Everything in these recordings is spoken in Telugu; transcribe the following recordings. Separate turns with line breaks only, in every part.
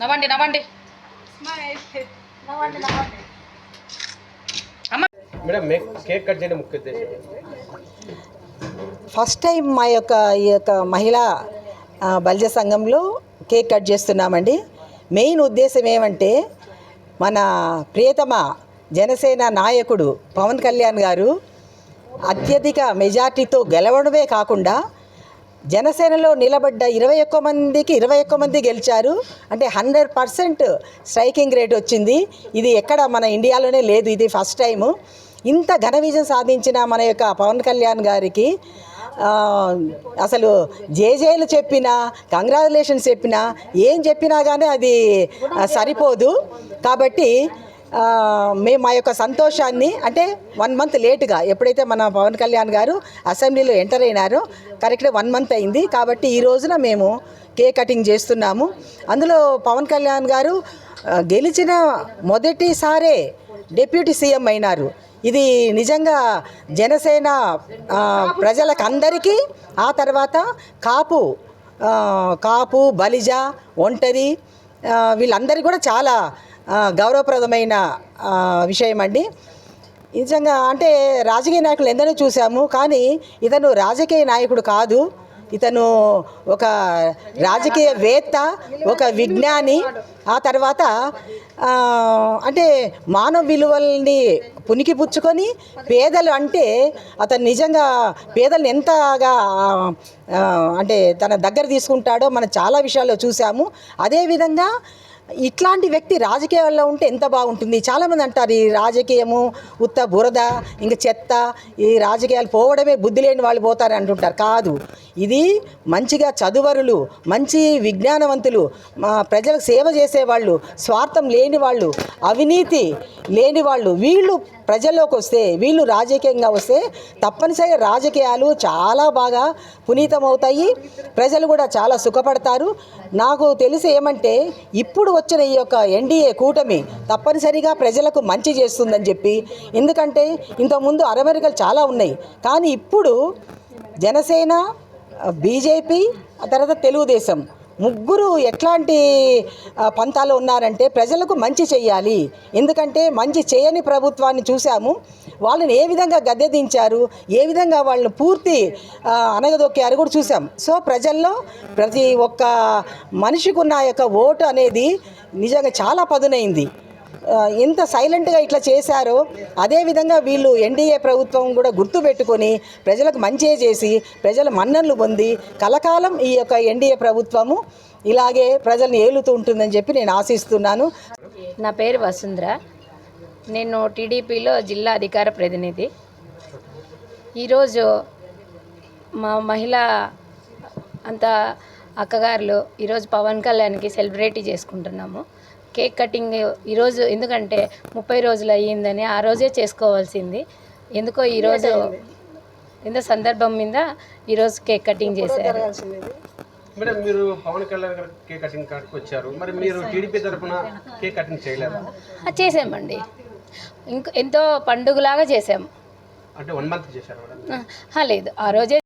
నవ్వండి నవ్వండి. అమ్మ
మేడం కేక్ కట్ చేయడం ముఖ్య ఉద్దేశం
ఫస్ట్ టైం మా యొక్క ఈ యొక్క మహిళా బల్జ సంఘంలో కేక్ కట్ చేస్తున్నామండి. మెయిన్ ఉద్దేశం ఏమంటే మన ప్రియతమ జనసేన నాయకుడు పవన్ కళ్యాణ్ గారు అత్యధిక మెజార్టీతో గెలవడమే కాకుండా జనసేనలో నిలబడ్డ ఇరవై ఒక్క మందికి ఇరవై ఒక్క మంది గెలిచారు. అంటే హండ్రెడ్ పర్సెంట్ స్ట్రైకింగ్ రేట్ వచ్చింది. ఇది ఎక్కడ మన ఇండియాలోనే లేదు. ఇది ఫస్ట్ టైము. ఇంత ఘన విజయం సాధించిన మన యొక్క పవన్ కళ్యాణ్ గారికి అసలు జేజేలు చెప్పినా కంగ్రాచులేషన్స్ చెప్పినా ఏం చెప్పినా కానీ అది సరిపోదు. కాబట్టి మేము మా యొక్క సంతోషాన్ని అంటే వన్ మంత్ లేటుగా ఎప్పుడైతే మన పవన్ కళ్యాణ్ గారు అసెంబ్లీలో ఎంటర్ అయినారో కరెక్ట్గా వన్ మంత్ అయింది. కాబట్టి ఈ రోజున మేము కేక్ కటింగ్ చేస్తున్నాము. అందులో పవన్ కళ్యాణ్ గారు గెలిచిన మొదటిసారే డిప్యూటీ సీఎం అయినారు. ఇది నిజంగా జనసేన ఆ, ప్రజలకు అందరికీ ఆ తర్వాత కాపు కాపు బలిజ ఒంటరి వీళ్ళందరికీ కూడా చాలా గౌరవప్రదమైన విషయం అండి నిజంగా అంటే రాజకీయ నాయకులు ఎందరో చూసాము కానీ ఇతను రాజకీయ నాయకుడు కాదు. ఇతను ఒక రాజకీయవేత్త ఒక విజ్ఞాని. ఆ తర్వాత అంటే మానవ విలువల్ని పునికి పుచ్చుకొని పేదలు అంటే అతను నిజంగా పేదలను ఎంతగా అంటే తన దగ్గర తీసుకుంటాడో మనం చాలా విషయాల్లో చూసాము. అదేవిధంగా ఇట్లాంటి వ్యక్తి రాజకీయాల్లో ఉంటే ఎంత బాగుంటుంది? చాలామంది అంటారు ఈ రాజకీయము ఉత్త బురద ఇంకా చెత్త ఈ రాజకీయాలు పోవడమే బుద్ధి లేని వాళ్ళు పోతారు అంటుంటారు. కాదు. ఇది మంచిగా చదువరులు మంచి విజ్ఞానవంతులు మా ప్రజలకు సేవ చేసేవాళ్ళు స్వార్థం లేని వాళ్ళు అవినీతి లేని వాళ్ళు వీళ్ళు ప్రజల్లోకి వస్తే వీళ్ళు రాజకీయంగా వస్తే తప్పనిసరిగా రాజకీయాలు చాలా బాగా పునీతమవుతాయి. ప్రజలు కూడా చాలా సుఖపడతారు. నాకు తెలిసి ఏమంటే ఇప్పుడు వచ్చిన ఈ యొక్క ఎన్డీఏ కూటమి తప్పనిసరిగా ప్రజలకు మంచి చేస్తుందని చెప్పి ఎందుకంటే ఇంతకుముందు అరమరికలు చాలా ఉన్నాయి. కానీ ఇప్పుడు జనసేన బీజేపీ ఆ తర్వాత తెలుగుదేశం. ముగ్గురు ఎట్లాంటి పంతాలు ఉన్నారంటే ప్రజలకు మంచి చేయాలి ఎందుకంటే మంచి చేయని ప్రభుత్వాన్ని చూసాము వాళ్ళని ఏ విధంగా గద్దె దించారు ఏ విధంగా వాళ్ళని పూర్తి అనగదొక్కారు కూడా చూసాం సో ప్రజల్లో ప్రతి ఒక్క మనిషికి ఉన్న ఆ యొక్క ఓటు అనేది నిజంగా చాలా పదునైంది. ఎంత సైలెంట్గా ఇట్లా చేశారో అదేవిధంగా వీళ్ళు ఎన్డీఏ ప్రభుత్వం కూడా గుర్తుపెట్టుకొని ప్రజలకు మంచిగా చేసి ప్రజల మన్ననలు పొంది కలకాలం ఈ యొక్క ఎన్డీఏ ప్రభుత్వము ఇలాగే ప్రజల్ని ఏలుతూ ఉంటుందని చెప్పి నేను ఆశిస్తున్నాను.
నా పేరు వసుంధర. నేను టీడీపీలో జిల్లా అధికార ప్రతినిధి. ఈరోజు మా మహిళ అంతా అక్కగారులు ఈరోజు పవన్ కళ్యాణ్కి సెలబ్రేట్ చేసుకుంటున్నాము. కేక్ కటింగ్ ఈరోజు ఎందుకంటే ముప్పై రోజులు అయ్యిందని ఆ రోజే చేసుకోవాల్సింది. ఎందుకో ఈరోజు ఇంత సందర్భం మీద ఈరోజు కేక్ కటింగ్ చేశారు.
మేడం మీరు పవన్ కళ్యాణ్ గారు కేక్ కటింగ్ కాడికి వచ్చారు. మరి మీరు టీడీపీ తరఫున కేక్ కటింగ్ చేయలేదా?
ఆ, చేసామండి ఇంక ఎంతో పండుగలాగా చేసాం
అంటే వన్ మంత్ చేశారు
లేదు. ఆ రోజే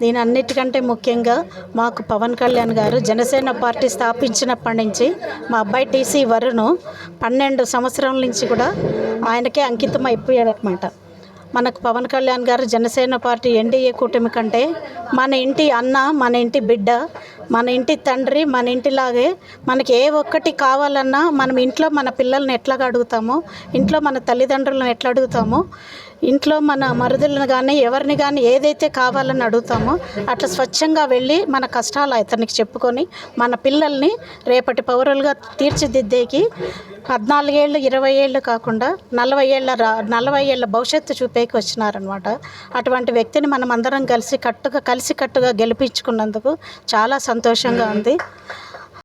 దీని అన్నిటికంటే ముఖ్యంగా మాకు పవన్ కళ్యాణ్ గారు జనసేన పార్టీ స్థాపించినప్పటి నుంచి మా అబ్బాయి టీసీ వరును పన్నెండు సంవత్సరాల నుంచి కూడా ఆయనకే అంకితం అయిపోయాడనమాట మనకు పవన్ కళ్యాణ్ గారు జనసేన పార్టీ ఎన్డీఏ కూటమి కంటే మన ఇంటి అన్న మన ఇంటి బిడ్డ మన ఇంటి తండ్రి మన ఇంటిలాగే మనకి ఏ ఒక్కటి కావాలన్నా మనం ఇంట్లో మన పిల్లల్ని ఎట్లాగా అడుగుతామో ఇంట్లో మన తల్లిదండ్రులను ఎట్లా అడుగుతామో ఇంట్లో మన మరుదులను కానీ ఎవరిని కానీ ఏదైతే కావాలని అడుగుతామో అట్లా స్వచ్ఛంగా వెళ్ళి మన కష్టాలు అతనికి చెప్పుకొని మన పిల్లల్ని రేపటి పౌరులుగా తీర్చిదిద్దేకి పద్నాలుగేళ్ళు ఇరవై ఏళ్ళు కాకుండా నలభై ఏళ్ళ రా నలభై ఏళ్ళ భవిష్యత్తు చూపేకి వచ్చినారనమాట అటువంటి వ్యక్తిని మనం అందరం కలిసి కట్టుగా కలిసి కట్టుగా గెలిపించుకున్నందుకు చాలా సంతోషంగా ఉంది.